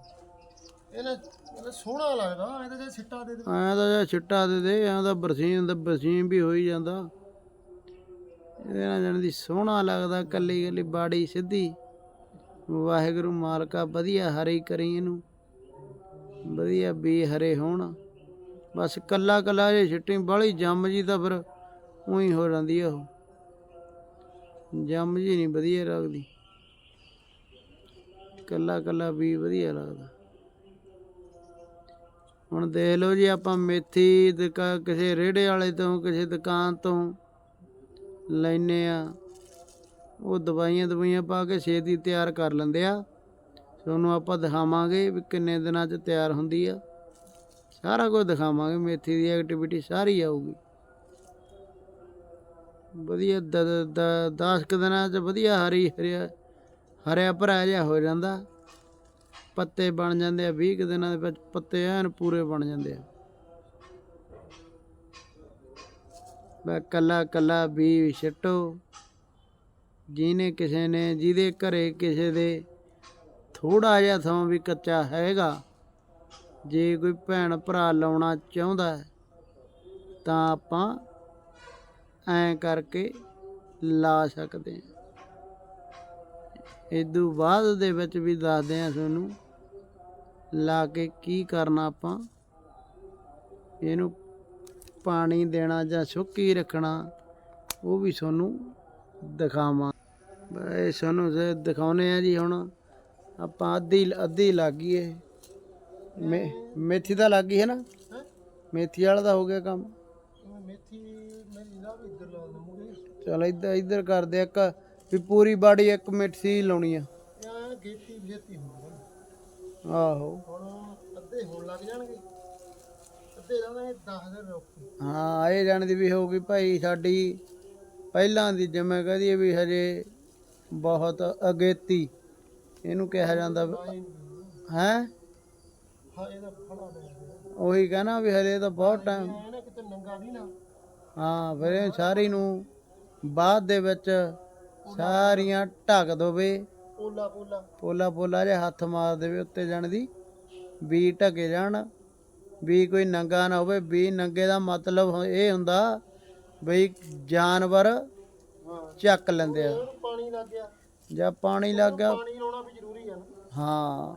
ਇਹਨੇ ਇਹਨੇ ਸੋਹਣਾ ਲੱਗਦਾ ਇਹਦੇ ਜੇ ਸਿੱਟਾ ਦੇ ਦੇ। ਐਂ ਤਾਂ ਜੇ ਦੇ ਦੇ ਐਂ ਤਾਂ ਬਰਸੀਨ ਦਾ ਬਰਸੀਨ ਵੀ ਹੋ ਹੀ ਜਾਂਦਾ। ਇਹਦੇ ਨਾਲ ਜਾਣੀ ਦੀ ਸੋਹਣਾ ਲੱਗਦਾ ਕੱਲੀ ਕੱਲੀ ਬਾੜੀ ਸਿੱਧੀ। ਵਾਹਿਗੁਰੂ ਮਾਲਕਾ ਵਧੀਆ ਹਰੀ ਕਰੀ ਇਹਨੂੰ। ਵਧੀਆ ਬੀ ਹਰੇ ਹੋਣ। ਬਸ ਕੱਲਾ ਕੱਲਾ ਜੇ ਛਿੱਟੀ ਬਾਹਲੀ ਜੰਮ ਜੀ ਤਾਂ ਫਿਰ ਉਹੀ ਹੋ ਜਾਂਦੀ ਆ ਉਹ। ਜੰਮ ਜੀ ਨਹੀਂ ਵਧੀਆ ਲੱਗਦੀ। ਕੱਲਾ ਕੱਲਾ ਬੀ ਵਧੀਆ ਲੱਗਦਾ। ਹੁਣ ਦੇਖ ਲਓ ਜੀ ਆਪਾਂ ਮੇਥੀ ਦੁਕਾ, ਕਿਸੇ ਰੇੜੇ ਵਾਲੇ ਤੋਂ, ਕਿਸੇ ਦੁਕਾਨ ਤੋਂ ਲੈਨੇ ਆ। ਉਹ ਦਵਾਈਆਂ ਦਵਾਈਆਂ ਪਾ ਕੇ ਛੇਤੀ ਤਿਆਰ ਕਰ ਲੈਂਦੇ ਆ। ਤੁਹਾਨੂੰ ਆਪਾਂ ਦਿਖਾਵਾਂਗੇ ਵੀ ਕਿੰਨੇ ਦਿਨਾਂ 'ਚ ਤਿਆਰ ਹੁੰਦੀ ਆ। ਸਾਰਾ ਕੁਝ ਦਿਖਾਵਾਂਗੇ, ਮੇਥੀ ਦੀ ਐਕਟੀਵਿਟੀ ਸਾਰੀ ਆਊਗੀ। ਵਧੀਆ 10 ਕੁ ਦਿਨਾਂ 'ਚ ਵਧੀਆ ਹਰੀ, ਹਰਿਆ ਹਰਿਆ ਭਰਾ ਜਿਹਾ ਹੋ ਜਾਂਦਾ। ਪੱਤੇ ਬਣ ਜਾਂਦੇ ਆ 20 ਕੁ ਦਿਨਾਂ ਦੇ ਵਿੱਚ ਪੱਤੇ ਐਨ ਪੂਰੇ ਬਣ ਜਾਂਦੇ ਆ। ਬੈ ਕੱਲਾ ਕੱਲਾ ਵੀ ਛੱਟੋ। ਜਿਹਨੇ ਕਿਸੇ ਨੇ, ਜਿਹਦੇ ਘਰੇ ਕਿਸੇ ਦੇ ਥੋੜਾ ਜਿਹਾ ਥਾਂ ਵੀ ਕੱਚਾ ਹੈਗਾ। ਜੇ ਕੋਈ ਭੈਣ ਭਰਾ ਲਾਉਣਾ ਚਾਹੁੰਦਾ ਹੈ, ਤਾਂ ਆਪਾਂ ਐਂ ਕਰਕੇ ਲਾ ਸਕਦੇ ਹਾਂ। ਇਦੋਂ ਬਾਅਦ ਦੇ ਵਿੱਚ ਵੀ ਦੱਸਦੇ ਆ ਤੁਹਾਨੂੰ ਲਾ ਕੇ ਕੀ ਕਰਨਾ ਆਪਾਂ। ਇਹਨੂੰ ਪਾਣੀ ਦੇਣਾ ਜਾਂ ਸੁੱਕੀ ਰੱਖਣਾ ਉਹ ਵੀ ਤੁਹਾਨੂੰ ਦਿਖਾਵਾਂ। ਇਹ ਸਾਨੂੰ ਜ- ਦਿਖਾਉਨੇ ਆ ਜੀ ਹੁਣ। ਆਪਾਂ ਅੱਧੀ ਅੱਧੀ ਲੱਗ ਗਈ ਇਹ ਮੇ ਮੇਥੀ ਦਾ ਲੱਗ ਗਈ ਹੈ ਨਾ? ਮੇਥੀ ਵਾਲਾ ਦਾ ਹੋ ਗਿਆ ਕੰਮ। ਮੇਥੀ ਮੇਰੀ ਨਾ ਵੀ ਇੱਧਰ ਲਾ ਦਮੂਗੇ ਚਲ ਇੱਧਰ ਇੱਧਰ ਕਰਦੇ ਆ ਇੱਕ, ਵੀ ਪੂਰੀ ਬਾੜੀ ਇੱਕ ਮੇਥੀ ਲਾਉਣੀ ਆ। ਯਾਰ ਗੇਤੀ ਛੇਤੀ ਹੁੰਦਾ ਆਹੋ। ਹੁਣ ਅੱਧੇ ਹੋਣ ਲੱਗ ਜਾਣਗੇ ਅੱਧੇ ਰਹਿਣਗੇ 10 ਦਿਨ ਰੋਕੀ ਹਾਂ ਇਹ ਜਾਣਦੀ ਵੀ ਹੋਊਗੀ ਭਾਈ ਸਾਡੀ ਪਹਿਲਾਂ ਦੀ ਜਿਵੇਂ ਕਹਦੀਏ ਵੀ ਹਜੇ ਬਹੁਤ ਅਗੇਤੀ। ਇਹਨੂੰ ਕਿਹਾ ਜਾਂਦਾ ਹੈ? ਉਹੀ ਕਹਿਣਾ ਵੀ ਹਜੇ ਤਾਂ ਬਹੁਤ ਟਾਈਮ ਹਾਂ ਫਿਰ ਇਹ ਸਾਰੀ ਨੂੰ ਬਾਅਦ ਦੇ ਵਿੱਚ ਸਾਰੀਆਂ ਢੱਕ ਦੋਵੇ। ਪੋਲਾ ਪੋਲਾ। ਪੋਲਾ ਪੋਲਾ ਜਿਹਾ ਹੱਥ ਮਾਰ ਦੇਵੇ ਉੱਤੇ ਜਾਣ ਦੀ ਵੀ ਢਕੇ ਜਾਣ ਵੀ ਕੋਈ ਨੰਗਾ ਨਾ ਹੋਵੇ ਵੀ ਨੰਗੇ ਦਾ ਮਤਲਬ ਇਹ ਹੁੰਦਾ ਬਈ ਜਾਨਵਰ ਚੱਕ ਲੈਂਦੇ ਆ। ਪਾਣੀ ਲੱਗ ਗਿਆ। ਜਾਂ ਪਾਣੀ ਲੱਗ ਗਿਆ। ਪਾਣੀ ਲਾਉਣਾ ਵੀ ਜ਼ਰੂਰੀ ਆ ਨਾ। ਹਾਂ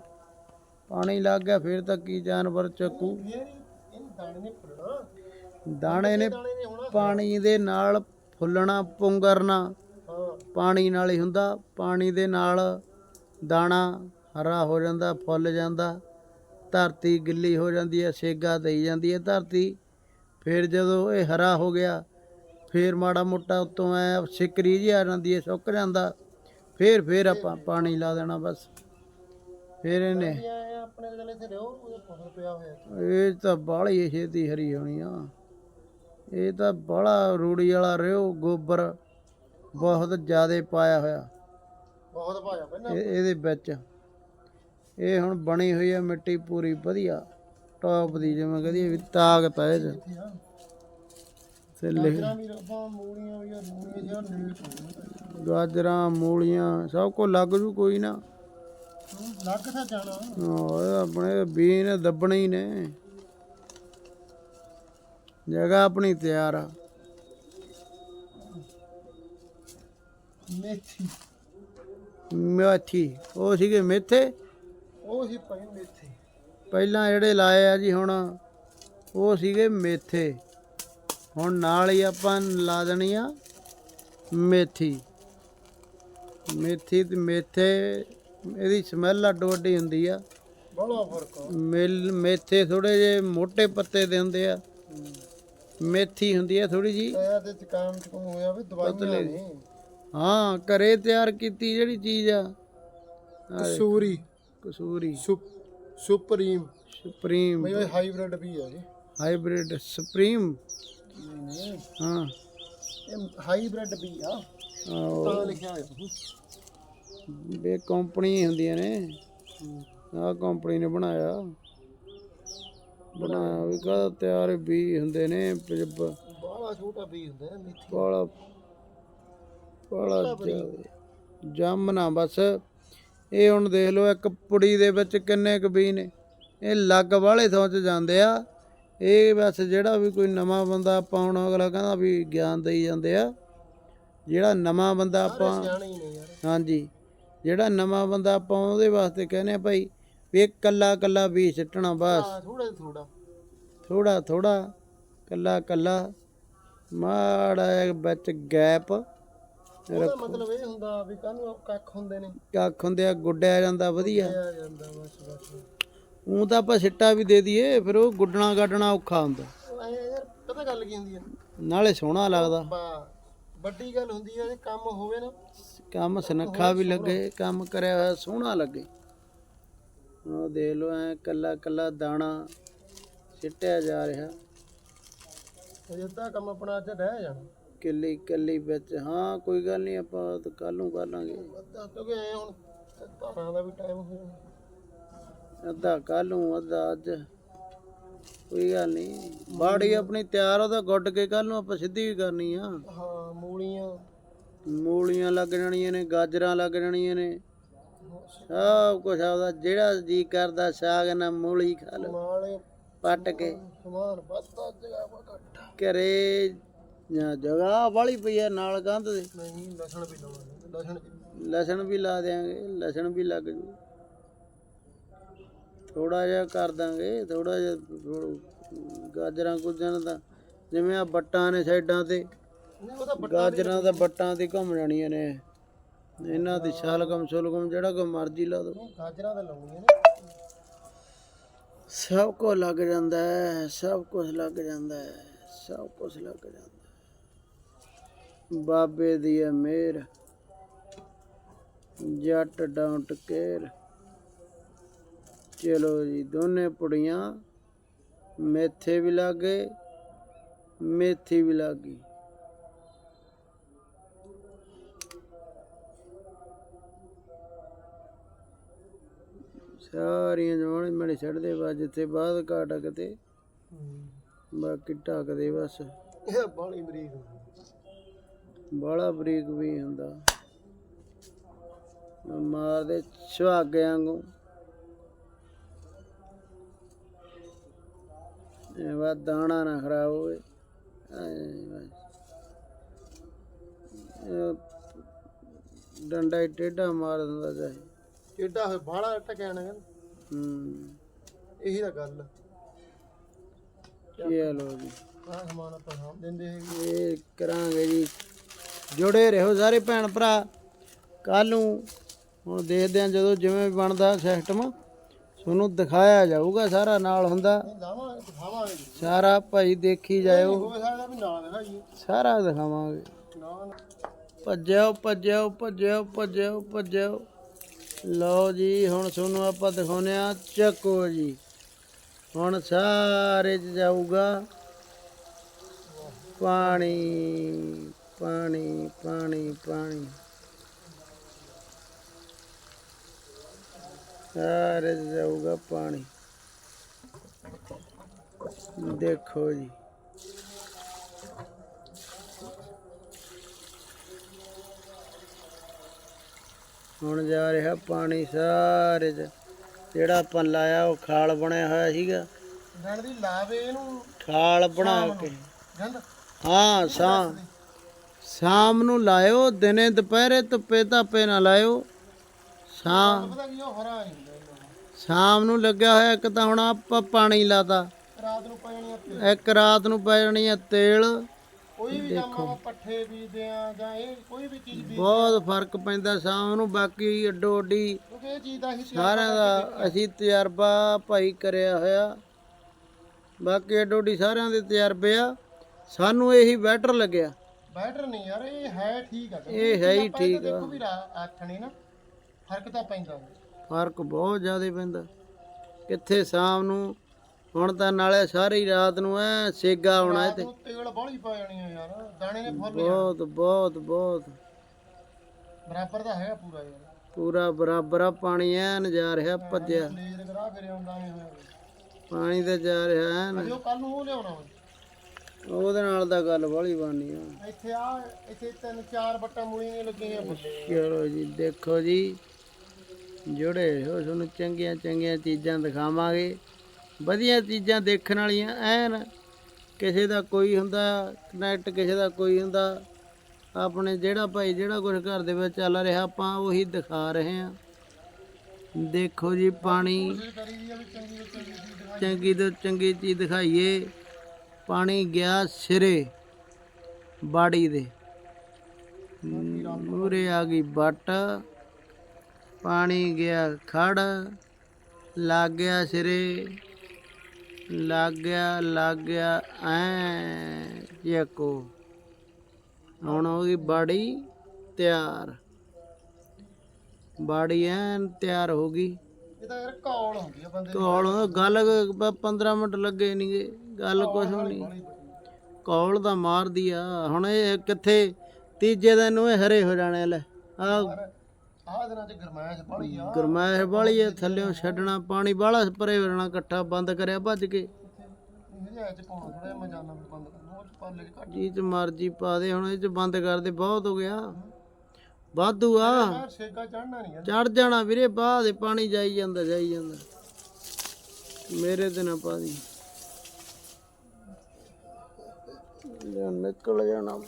ਪਾਣੀ ਲੱਗ ਗਿਆ ਫਿਰ ਤਾਂ ਕੀ ਜਾਨਵਰ ਚੱਕੂ? ਫੇਰ ਹੀ ਦਾਣੇ ਨੇ ਫੁੱਲਣਾ। ਦਾਣੇ ਨੇ ਦਾਣੇ ਨੇ ਹੋਣਾ। ਪਾਣੀ ਦੇ ਨਾਲ ਫੁੱਲਣਾ ਪੁੰਗਰਨਾ। ਹਾਂ। ਪਾਣੀ ਨਾਲ ਹੀ ਹੁੰਦਾ। ਪਾਣੀ ਦੇ ਨਾਲ ਦਾਣਾ ਹਰਾ ਹੋ ਜਾਂਦਾ ਫੁੱਲ ਜਾਂਦਾ। ਧਰਤੀ ਗਿੱਲੀ ਹੋ ਜਾਂਦੀ ਹੈ ਸੇਗਾ ਦੇਈ ਜਾਂਦੀ ਹੈ ਧਰਤੀ। ਫਿਰ ਜਦੋਂ ਇਹ ਹਰਾ ਹੋ ਗਿਆ ਫਿਰ ਮਾੜਾ ਮੋਟਾ ਉਤੋਂ ਐ ਸਿਕਰੀ ਜਿਹੀ ਆ ਜਾਂਦੀ ਹੈ ਸੁੱਕ ਜਾਂਦਾ। ਫਿਰ ਫਿਰ ਆਪਾਂ ਪਾਣੀ ਲਾ ਦੇਣਾ ਬਸ। ਫਿਰ ਇਹਨੇ ਆਪਣੇ ਦੇ ਇੱਥੇ ਰਿਓ ਉਹਦੇ ਫਸਲ ਪਿਆ ਹੋਇਆ। ਇਹ ਤਾਂ ਬਾਹਲੀ ਛੇਤੀ ਹਰੀ ਹੋਣੀ ਆ। ਇਹ ਤਾਂ ਬਾਹਲਾ ਰੂੜੀ ਵਾਲਾ ਰਿਓ ਗੋਬਰ ਬਹੁਤ ਜ਼ਿਆਦੇ ਪਾਇਆ ਹੋਇਆ। ਬਹੁਤ ਭਾਜਾ ਪਹਿਲਾਂ ਇਹ- ਇਹਦੇ ਵਿੱਚ। ਇਹ ਹੁਣ ਬਣੀ ਹੋਈ ਹੈ ਮਿੱਟੀ ਪੂਰੀ ਵਧੀਆ। ਟੌਪ ਦੀ ਜਿਵੇਂ ਕਹਦੀ ਵੀ ਤਾਕਤ ਹੈ ਇਹਦੇ। ਆ। ਤੇ ਲਿਖ ਮੂਲੀਆਂ ਵੀ ਆ ਮੂਲੀਆਂ ਜਿਹਾ ਨੇੜੇ ਪਾਉਣਾ ਗਾਜਰਾਂ ਮੂਲੀਆਂ ਸਭ ਕੋ ਲੱਗ ਜੂ ਕੋਈ ਨਾ। ਲੱਗ ਤਾਂ ਜਾਣਾ। ਇਹ ਆਪਣੇ ਬੀ ਨੇ ਦੱਬਣੇ ਹੀ ਨੇ। ਜਗ੍ਹਾ ਆਪਣੀ ਤਿਆਰ ਆ। ਮੇਥੀ। ਮੇਥੀ ਉਹ ਸੀਗੇ ਮੇਥੇ? ਉਹ ਸੀ ਪਈ ਮੇਥੀ। ਪਹਿਲਾਂ ਜਿਹੜੇ ਲਾਏ ਆ ਜੀ ਹੁਣ ਉਹ ਸੀਗੇ ਮੇਥੇ। ਹੁਣ ਨਾਲ ਹੀ ਆਪਾਂ ਲਾ ਦੇਣੀ ਆ ਮੇਥੀ। ਮੇਥੀ ਤੇ ਮੇਥੇ ਇਹਦੀ ਸਮੈਲ ਅੱਡੋ ਅੱਡੀ ਹੁੰਦੀ ਆ। ਬੜਾ ਫ਼ਰਕ ਆ। ਮੇਲ ਮੇਥੇ ਥੋੜੇ ਜੇ ਮੋٹے ਪੱਤੇ ਦੇ ਹੁੰਦੇ ਆ। ਮੇਥੀ ਹੁੰਦੀ ਆ ਥੋੜੀ ਜੀ ਤੇ ਤੇ ਜ਼ੁਕਾਮ ਚ ਕੋਈ ਹੋਇਆ ਵੀ ਦਵਾਈਆਂ ਨੇ ਹਾਂ ਘਰੇ ਤਿਆਰ ਕੀਤੀ ਜਿਹੜੀ ਚੀਜ਼ ਆ। ਕਸੂਰੀ। ਕਸੂਰੀ। ਸੁਪਰੀਮ। ਸੁਪਰੀਮ। ਬਈ ਉਹ ਹਾਈਬ੍ਰਿਡ ਵੀ ਆ ਜੀ। Hybrid supreme. ਹਾਂ। ਇਹ ਹਾਈਬ੍ਰਿਡ ਵੀ ਆ। ਤਾਂ ਲਿਖਿਆ ਹੋਇਆ। ਇਹ ਕੰਪਨੀ ਹੁੰਦੀਆਂ ਨੇ। ਆਹ ਕੰਪਨੀ ਨੇ ਬਣਾਇਆ। ਬਣਾਇਆ ਵੀ ਕਾਹਦਾ ਤਿਆਰ ਵੀ ਹੁੰਦੇ ਨੇ ਬਾਹਲਾ ਛੋਟਾ ਵੀ ਹੁੰਦਾ ਹੈ ਮੇਥੀ ਬਾਲਾ ਬਾਲਾ ਜੰਮ ਨਾ ਬਸ। ਇਹ ਹੁਣ ਦੇਖ ਲਓ ਇੱਕ ਪੁੜੀ ਦੇ ਵਿੱਚ ਕਿੰਨੇ ਕੁ ਬੀ ਨੇ। ਇਹ ਲੱਗ ਵਾਲੇ ਥਾਂ 'ਚ ਜਾਂਦੇ ਆ। ਇਹ ਬਸ ਜਿਹੜਾ ਵੀ ਕੋਈ ਨਵਾਂ ਬੰਦਾ ਆਪਾਂ ਹੁਣ ਅਗਲਾ ਕਹਿੰਦਾ ਵੀ ਗਿਆਨ ਦੇਈ ਜਾਂਦੇ ਆ। ਜਿਹੜਾ ਨਵਾਂ ਬੰਦਾ ਆਪਾਂ ਹਾਂਜੀ। ਜਿਹੜਾ ਨਵਾਂ ਬੰਦਾ ਆਪਾਂ ਉਹਦੇ ਵਾਸਤੇ ਕਹਿੰਦੇ ਆ ਭਾਈ ਵੀ ਕੱਲਾ ਕੱਲਾ ਵੀ ਸਿੱਟਣਾ ਬਸ। ਥੋੜਾ ਥੋੜਾ ਥੋੜਾ ਥੋੜਾ ਕੱਲਾ ਕੱਲਾ ਮਾੜਾ ਵਿੱਚ ਗੈਪ ਉਹਦਾ ਮਤਲਬ ਇਹ ਹੁੰਦਾ ਵੀ ਕਾਹਨੂੰ ਕੱਖ ਹੁੰਦੇ ਨੇ। ਕੱਖ ਹੁੰਦੇ ਆ ਗੁੱਡਿਆ ਜਾਂਦਾ ਵਧੀਆ। ਉਹ ਤਾਂ ਆਪਾਂ ਸਿੱਟਾ ਵੀ ਦੇ ਦਈਏ ਫਿਰ ਉਹ ਗੁੱਡਣਾ ਗੱਡਣਾ ਔਖਾ ਹੁੰਦਾ। ਐ ਯਾਰ ਪਤਾ ਗੱਲ ਕੀ ਹੁੰਦੀ ਆ? ਨਾਲੇ ਸੋਹਣਾ ਲੱਗਦਾ। ਵੱਡੀ ਗੱਲ ਹੁੰਦੀ ਆ ਜੇ ਕੰਮ ਹੋਵੇ ਨਾ ਕੰਮ ਸੁਨੱਖਾ ਵੀ ਲੱਗੇ ਕੰਮ ਕਰਿਆ ਹੋਇਆ ਸੋਹਣਾ ਲੱਗੇ। ਉਹ ਦੇਖ ਲਓ ਐ ਕੱਲਾ ਕੱਲਾ ਦਾਣਾ ਸਿੱਟਿਆ ਜਾ ਰਿਹਾ। ਅਜੇ ਤਾਂ ਕੰਮ ਆਪਣਾ ਅੱਜ ਰਹਿ ਜਾਣਾ। ਕਿੱਲੀ ਕਿੱਲੀ ਵਿੱਚ ਹਾਂ ਕੋਈ ਗੱਲ ਨਹੀਂ ਆਪਾਂ ਤਾਂ ਕੱਲ ਨੂੰ ਕਰ ਲਾਂਗੇ। ਅੱਧਾ ਕਿਉਂਕਿ ਐ ਹੁਣ ਧਾਰਾਂ ਦਾ ਵੀ ਟਾਈਮ ਹੋ ਜਾਣਾ ਅੱਧਾ ਕੱਲ ਨੂੰ ਅੱਧਾ ਅੱਜ। ਕੋਈ ਗੱਲ ਨਹੀਂ ਬਾੜੀ ਆਪਣੀ ਤਿਆਰ ਆ ਤਾਂ ਗੁੱਡ ਕੇ ਕੱਲ ਨੂੰ ਆਪਾਂ ਸਿੱਧੀ ਵੀ ਕਰਨੀ ਆ। ਹਾਂ ਮੂਲੀਆਂ। ਮੂਲੀਆਂ ਲੱਗ ਜਾਣੀਆਂ ਨੇ ਗਾਜਰਾਂ ਲੱਗ ਜਾਣੀਆਂ ਨੇ। ਸਭ ਕੁਝ ਆਪਦਾ ਜਿਹੜਾ ਜੀ ਕਰਦਾ ਸਾਗ ਨਾਲ ਮੂਲੀ ਖਾ ਲਓ। ਪੱਟ ਕੇ। ਸਮਾਨ ਵੱਧਦਾ ਜਗ੍ਹਾ ਵਾ ਘੱਟ। ਘਰੇ ਜਾਂ ਜਗ੍ਹਾ ਵਾਲੀ ਪਈ ਆ ਨਾਲ ਕੰਧ ਦੇ। ਨਹੀਂ ਲਸਣ ਵੀ ਲਵਾਂਗੇ ਲਸਣ ਲਸਣ ਵੀ ਲਾ ਦੇਾਂਗੇ ਲਸਣ ਵੀ ਲੱਗ ਜੂ। ਥੋੜਾ ਜਿਹਾ ਕਰ ਦਾਂਗੇ ਥੋੜਾ ਜਿਹਾ ਗਾਜਰਾਂ ਗੁੱਜਰਾਂ ਦਾ ਜਿਵੇਂ ਆ ਬੱਟਾਂ ਨੇ ਸਾਈਡਾਂ ਤੇ। ਗਾਜਰਾਂ ਦਾ ਬੱਟਾਂ ਤੇ ਘੁੰਮ ਜਾਣੀਆਂ ਨੇ। ਇਹਨਾਂ ਦੀ ਸ਼ਲਗਮ ਸ਼ੁਲਗਮ ਜਿਹੜਾ ਕੋ ਮਰਜ਼ੀ ਲਾ ਦੋ। ਗਾਜਰਾਂ ਦਾ ਲਾਉਣੀਆਂ ਨੇ। ਸਭ ਕੁਝ ਲੱਗ ਜਾਂਦਾ ਹੈ ਸਭ ਕੁਝ ਲੱਗ ਜਾਂਦਾ ਹੈ ਸਭ ਕੁਝ ਲੱਗ ਜਾਂਦਾ। ਬਾਬੇ ਦੀ ਹੈ ਮਿਹਰ ਜੱਟ ਡੋਂਟ ਕੇਅਰ ਚਲੋ ਜੀ ਦੋਨੇ ਪੁੜੀਆਂ ਮੇਥੇ ਵੀ ਲੱਗੇ ਮੇਥੀ ਵੀ ਲੱਗੀ ਸਾਰੀਆਂ ਜਵਾਨ ਮੇਰੇ ਛੱਡਦੇ ਬਾ ਜਿੱਥੇ ਬਾਅਦ ਕਾਟ ਕਿਤੇ ਬਾਕੀ ਢੱਕਦੇ ਬਸ। ਇਹ ਬਾਲੀ ਬਰੀਕ ਬਾਲਾ ਬਰੀਕ ਵੀ ਹੁੰਦਾ। ਮਾਰਦੇ ਸੁਹਾਗੇ ਵਾਂਗੂ। ਇਹ ਵਾ ਦਾਣਾ ਨਾ ਖਰਾਬ ਹੋਵੇ। ਬਸ। ਡੰਡਾ ਹੀ ਟੇਢਾ ਮਾਰ ਦਿੰਦਾ ਚਾਹੇ ਏਡਾ ਹੋਏ ਬਾਲਾ ਟਕਿਆਣਾ ਕਹਿੰਦਾ। ਹੂੰ। ਇਹੀ ਤਾਂ ਗੱਲ। ਆ ਚਲੋ ਜੀ। ਆਹ ਸਮਾਨ ਆਪਾਂ ਸਾਂਭ ਦਿੰਦੇ ਹੈਗੇ। ਇਹ ਕਰਾਂਗੇ ਜੀ। ਜੁੜੇ ਰਹੋ ਸਾਰੇ ਭੈਣ ਭਰਾ। ਕੱਲ ਨੂੰ ਹੁਣ ਦੇਖਦੇ ਆ ਜਦੋਂ ਜਿਵੇਂ ਵੀ ਬਣਦਾ ਸਿਸਟਮ ਤੁਹਾਨੂੰ ਦਿਖਾਇਆ ਜਾਊਗਾ ਸਾਰਾ ਨਾਲ ਹੁੰਦਾ। ਨਹੀਂ ਲਾਵਾਂਗੇ ਦਿਖਾਵਾਂਗੇ ਜੀ। ਸਾਰਾ ਭਾਈ ਦੇਖੀ ਜਾਇਓ। ਹੋ ਸਕਦਾ ਵੀ ਨਾ ਦਿਖਾਈਏ। ਸਾਰਾ ਦਿਖਾਵਾਂਗੇ। ਨਾ ਨਾ ਭੱਜਿਓ ਭੱਜਿਓ ਭੱਜਿਓ ਭੱਜਿਓ ਭੱਜਿਓ। ਲਓ ਜੀ, ਹੁਣ ਤੁਹਾਨੂੰ ਆਪਾਂ ਦਿਖਾਉਨੇ ਆ ਚੱਕੋ ਜੀ। ਹੁਣ ਸਾਰੇ 'ਚ ਜਾਊਗਾ। ਪਾਣੀ ਪਾਣੀ ਪਾਣੀ ਪਾਣੀ। ਸਾਰੇ 'ਚ ਜਾਊਗਾ ਪਾਣੀ। ਦੇਖੋ ਜੀ। ਹੁਣ ਜਾ ਰਿਹਾ ਪਾਣੀ ਸਾਰੇ 'ਚ। ਜਿਹੜਾ ਆਪਾਂ ਲਾਇਆ ਉਹ ਖਾਲ ਬਣਿਆ ਹੋਇਆ ਸੀਗਾ। ਗਣ ਦੀ ਲਾਵੇ ਇਹਨੂੰ। ਖਾਲ ਬਣਾ ਕੇ। ਗੰਦ ਹਾਂ ਸ਼ਾਮ। ਸ਼ਾਮ ਨੂੰ ਲਾਇਓ ਦਿਨੇ ਦੁਪਹਿਰੇ ਧੁੱਪੇ ਧਾਪੇ ਨਾ ਲਾਇਓ। ਸ਼ਾਮ। ਪਤਾ ਕੀ ਉਹ ਹਰਾ ਨਹੀਂ ਹੁੰਦਾ ਇਹਨਾਂ ਸ਼ਾਮ ਨੂੰ ਲੱਗਿਆ ਹੋਇਆ ਇੱਕ ਤਾਂ ਹੁਣ ਆਪਾਂ ਪਾਣੀ ਲਾਤਾ। ਰਾਤ ਨੂੰ ਪੈਣੀ ਆ ਇੱਕ ਰਾਤ ਨੂੰ ਪੈ ਜਾਣੀ ਆ ਤੇਲ। ਕੋਈ ਵੀ ਆਪਾਂ ਪੱਠੇ ਬੀਜਦੇ ਆ ਜਾਂ ਇਹ ਕੋਈ ਵੀ ਚੀਜ਼ ਬੀਜ ਬਹੁਤ ਫ਼ਰਕ ਪੈਂਦਾ ਸ਼ਾਮ ਨੂੰ ਬਾਕੀ ਅੱਡੋ ਅੱਡੀ ਕਿਉਂਕਿ ਇਹ ਚੀਜ਼ ਦਾ ਹੀ ਸਾਰਿਆਂ ਦਾ ਅਸੀਂ ਤਜਰਬਾ ਭਾਈ ਕਰਿਆ ਹੋਇਆ। ਬਾਕੀ ਅੱਡੋ ਅੱਡੀ ਸਾਰਿਆਂ ਦੇ ਤਜਰਬੇ ਆ। ਸਾਨੂੰ ਇਹੀ ਬੈਟਰ ਲੱਗਿਆ। ਬੈਟਰ ਨਹੀਂ ਯਾਰ ਇਹ ਹੈ ਠੀਕ ਆ। ਇਹ ਹੈ ਹੀ ਠੀਕ ਆ। ਦੇਖੋ ਵੀ ਆਥਣੇ ਨਾ ਫ਼ਰਕ ਤਾਂ ਪੈਂਦਾ। ਫ਼ਰਕ ਬਹੁਤ ਜ਼ਿਆਦਾ ਪੈਂਦਾ। ਕਿੱਥੇ ਸ਼ਾਮ ਨੂੰ ਹੁਣ ਤਾਂ ਨਾਲੇ ਸਾਰੀ ਰਾਤ ਨੂੰ ਐ ਸੇਗਾ ਆਉਣਾ ਨੂੰ ਤੇਲ ਬਾਹਲੀ ਪਾ ਜਾਣੀ ਆ ਯਾਰ ਦਾਣੇ ਨੇ ਫੁੱਲ ਬਹੁਤ ਬਹੁਤ ਬਹੁਤ। ਬਰਾਬਰ ਦਾ ਹੈਗਾ ਪੂਰਾ ਯਾਰ। ਪੂਰਾ ਬਰਾਬਰ ਆ ਪਾਣੀ ਐਨ ਜਾ ਰਿਹਾ ਭੱਜਿਆ। ਪਲੇਰ ਕਰਾ ਫਿਰ ਆਉਂਦਾ ਐ ਹੋਇਆ ਪਾਣੀ ਤੇ ਜਾ ਰਿਹਾ ਐਨ। ਜੋ ਕੱਲ ਨੂੰ ਉਹ ਲਿਆਉਣਾ ਵਾ। ਉਹਦੇ ਨਾਲ ਤਾਂ ਗੱਲ ਬਾਹਲੀ ਬਾਨੀ ਆ। ਇੱਥੇ ਆ ਇੱਥੇ ਤਿੰਨ ਚਾਰ ਬੱਟਾਂ ਮੂਲੀਆਂ ਲੱਗੀਆਂ ਬੱਲੇ ਚਲੋ ਜੀ ਦੇਖੋ ਜੀ। ਜੁੜੇ ਹੋ ਤੁਹਾਨੂੰ ਚੰਗੀਆਂ ਚੰਗੀਆਂ ਚੀਜ਼ਾਂ ਦਿਖਾਵਾਂਗੇ। ਵਧੀਆ ਚੀਜ਼ਾਂ ਦੇਖਣ ਵਾਲੀਆਂ, ਐਨ ਕਿਸੇ ਦਾ ਕੋਈ ਹੁੰਦਾ ਕਨੈਕਟ ਕਿਸੇ ਦਾ ਕੋਈ ਹੁੰਦਾ, ਆਪਣੇ ਜਿਹੜਾ ਭਾਈ ਜਿਹੜਾ ਕੁਝ ਘਰ ਦੇ ਵਿੱਚ ਚੱਲ ਰਿਹਾ, ਆਪਾਂ ਉਹੀ ਦਿਖਾ ਰਹੇ ਹਾਂ। ਦੇਖੋ ਜੀ ਪਾਣੀ, ਚੰਗੀ ਤੋਂ ਚੰਗੀ ਚੀਜ਼ ਚੰਗੀ ਤੋਂ ਚੰਗੀ ਚੀਜ਼ ਦਿਖਾਈਏ। ਪਾਣੀ ਗਿਆ ਸਿਰੇ, ਬਾੜੀ ਦੇ। ਮੂਰੇ ਆ ਗਈ ਬੱਟ ਪਾਣੀ ਗਿਆ ਖੜ, ਲੱਗ ਗਿਆ ਸਿਰੇ। ਲੱਗ ਗਿਆ ਲੱਗ ਗਿਆ ਐ ਯਕੋ। ਹੁਣ ਹੋ ਗਈ ਬਾੜੀ ਤਿਆਰ। ਬਾੜੀ ਐਨ ਤਿਆਰ ਹੋ ਗਈ। ਇਹ ਤਾਂ ਯਾਰ ਕੌਲ ਹੁੰਦੀ ਆ ਬੰਦੇ ਕੌਲ ਗੱਲ 15 ਮਿੰਟ ਲੱਗੇ ਨਹੀਂਗੇ ਗੱਲ ਕੁਛ ਨਹੀਂ। ਕੌਲ ਦਾ ਮਾਰਦੀ ਆ। ਹੁਣ ਇਹ ਕਿੱਥੇ? ਤੀਜੇ ਦਿਨ ਇਹ ਹਰੇ ਹੋ ਜਾਣੇ ਲੈ। ਆ ਆਹ ਦਿਨਾਂ ਚ ਗਰਮਾਇਸ਼ ਬੜੀ ਆ। ਗਰਮੈਸ਼ ਥੱਲਿਓਂ ਛੱਡਣਾ ਪਾਣੀ ਬਾਹਲਾ ਪਰੇ ਹੋ ਜਾਣਾ ਇਕੱਠਾ ਬੰਦ ਕਰਿਆ ਭੱਜ ਕੇ। ਇਹਦੇ ਚ ਪਾਉਣਾ ਥੋੜਾ ਜਿਹਾ ਮਜਾਨਾ ਵੀ ਬੰਦ ਕਰਨਾ ਉਹ ਚ ਪਾ ਲੈ ਘੱਟ ਜੀ ਚ ਮਰਜ਼ੀ ਪਾ ਦੇ ਹੁਣ ਇਹ ਚ ਬੰਦ ਕਰ ਦੇ ਬਹੁਤ ਹੋ ਗਿਆ। ਵਾਧੂ ਆ। ਚੜਨਾ ਨਹੀਂ ਚੜ ਜਾਣਾ ਵੀਰੇ ਬਾਹ ਦੇ ਪਾਣੀ ਜਾਈ ਜਾਂਦਾ ਜਾਈ ਜਾਂਦਾ। ਮੇਰੇ ਤੇ ਨਾ ਪਾ ਦੀ। ਨਿਕਲ ਜਾਣਾ।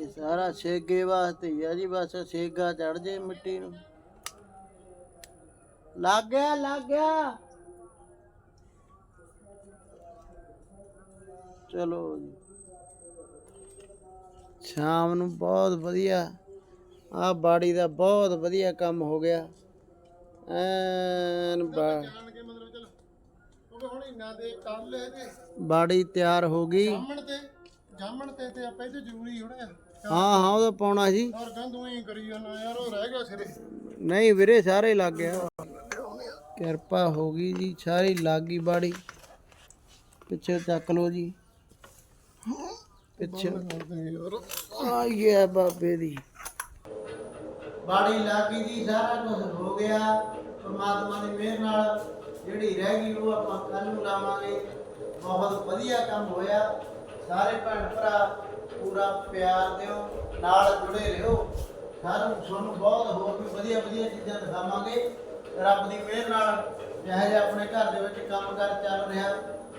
ਇਹ ਸਾਰਾ ਸੇਗੇ ਵਾਸਤੇ ਹੀ ਆ ਜੀ ਬਸ ਸੇਗਾ ਚੜ ਜੇ ਮਿੱਟੀ ਨੂੰ। ਲੱਗ ਗਿਆ ਲੱਗ ਗਿਆ। ਚਲੋ ਜੀ। ਸ਼ਾਮ ਨੂੰ ਬਹੁਤ ਵਧੀਆ। ਆ ਬਾੜੀ ਦਾ ਬਹੁਤ ਵਧੀਆ ਕੰਮ ਹੋ ਗਿਆ। ਐਨ ਬਾ- ਬਾੜੀ ਤਿਆਰ ਹੋ ਗਈ। ਜਾਮਣ ਤੇ ਜਾਮਣ ਤੇ ਤੇ ਆਪਾਂ ਇਹਦੇ ਜ਼ਰੂਰੀ ਹੋਣਾ ਹਾਂ ਹਾਂ ਉਹਦਾ ਪਾਉਣਾ ਸੀ। ਔਰ ਗੰਦੂ ਹੀ ਕਰੀ ਜਾਂਦਾ ਯਾਰ ਉਹ ਰਹਿ ਗਿਆ ਸਿਰੇ। ਨਹੀਂ ਵੀਰੇ ਸਾਰੇ ਲੱਗ ਗਿਆ। ਕਿਰਪਾ ਹੋ ਗਈ ਜੀ ਸਾਰੀ ਲੱਗ ਗਈ ਬਾੜੀ। ਪਿੱਛੇ ਚੱਕ ਲੋ ਜੀ। ਪਿੱਛੇ। ਆਈ ਹੈ ਬਾਬੇ ਦੀ। ਬਾੜੀ ਲੱਗ ਗਈ ਜੀ ਸਾਰਾ ਕੁਝ ਹੋ ਗਿਆ। ਪਰਮਾਤਮਾ ਦੀ ਮਿਹਰ ਨਾਲ ਜਿਹੜੀ ਰਹਿ ਗਈ ਉਹ ਆਪਾਂ ਕੱਲ ਨੂੰ ਲਾਵਾਂਗੇ। ਬਹੁਤ ਵਧੀਆ ਕੰਮ ਹੋਇਆ। ਸਾਰੇ ਭੈਣ ਭਰਾ ਪੂਰਾ ਪਿਆਰ ਦਿਓ ਨਾਲ ਜੁੜੇ ਰਹੋ। ਸਾਨੂੰ ਤੁਹਾਨੂੰ ਬਹੁਤ ਹੋਰ ਵੀ ਵਧੀਆ ਵਧੀਆ ਚੀਜ਼ਾਂ ਦਿਖਾਵਾਂਗੇ। ਰੱਬ ਦੀ ਮਿਹਰ ਨਾਲ ਜਿਹੋ ਜਿਹਾ ਆਪਣੇ ਘਰ ਦੇ ਵਿੱਚ ਕੰਮਕਾਰ ਚੱਲ ਰਿਹਾ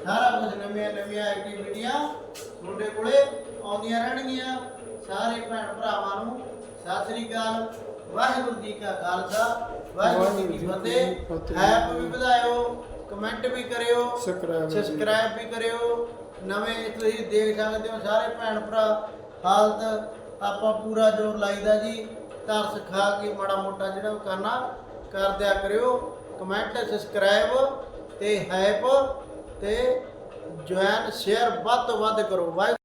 ਸਾਰਾ ਕੁਝ ਨਵੀਆਂ ਨਵੀਆਂ ਐਕਟੀਵਿਟੀਆਂ ਤੁਹਾਡੇ ਕੋਲੇ ਆਉਂਦੀਆਂ ਰਹਿਣਗੀਆਂ। ਸਾਰੇ ਭੈਣ ਭਰਾਵਾਂ ਨੂੰ ਸਤਿ ਸ੍ਰੀ ਅਕਾਲ ਵਾਹਿਗੁਰੂ ਜੀ ਕਾ ਖਾਲਸਾ ਵਾਹਿਗੁਰੂ ਜੀ ਕੀ ਫਤਿਹ। ਹੈਪ ਵੀ ਵਧਾਇਓ ਕਮੈਂਟ ਵੀ ਕਰਿਓ ਸਬਸਕ੍ਰਾਈਬ ਵੀ ਕਰਿਓ। ਨਵੇਂ ਤੁਸੀਂ ਦੇਖ ਸਕਦੇ ਹੋ ਸਾਰੇ ਭੈਣ ਭਰਾ, ਹਾਲਤ ਆਪਾਂ ਪੂਰਾ ਜ਼ੋਰ ਲਾਈਦਾ ਜੀ। ਤਰਸ ਖਾ ਕੇ ਮਾੜਾ ਮੋਟਾ ਜਿਹੜਾ ਉਹ ਕਰਨਾ ਕਰ ਦਿਆ ਕਰਿਓ। ਕਮੈਂਟ ਸਬਸਕ੍ਰਾਈਬ ਤੇ ਹੈਪ ਤੇ ਜੁਆਇਨ ਸ਼ੇਅਰ ਵੱਧ ਤੋਂ ਵੱਧ ਕਰੋ। ਵਾਹਿਗੁਰੂ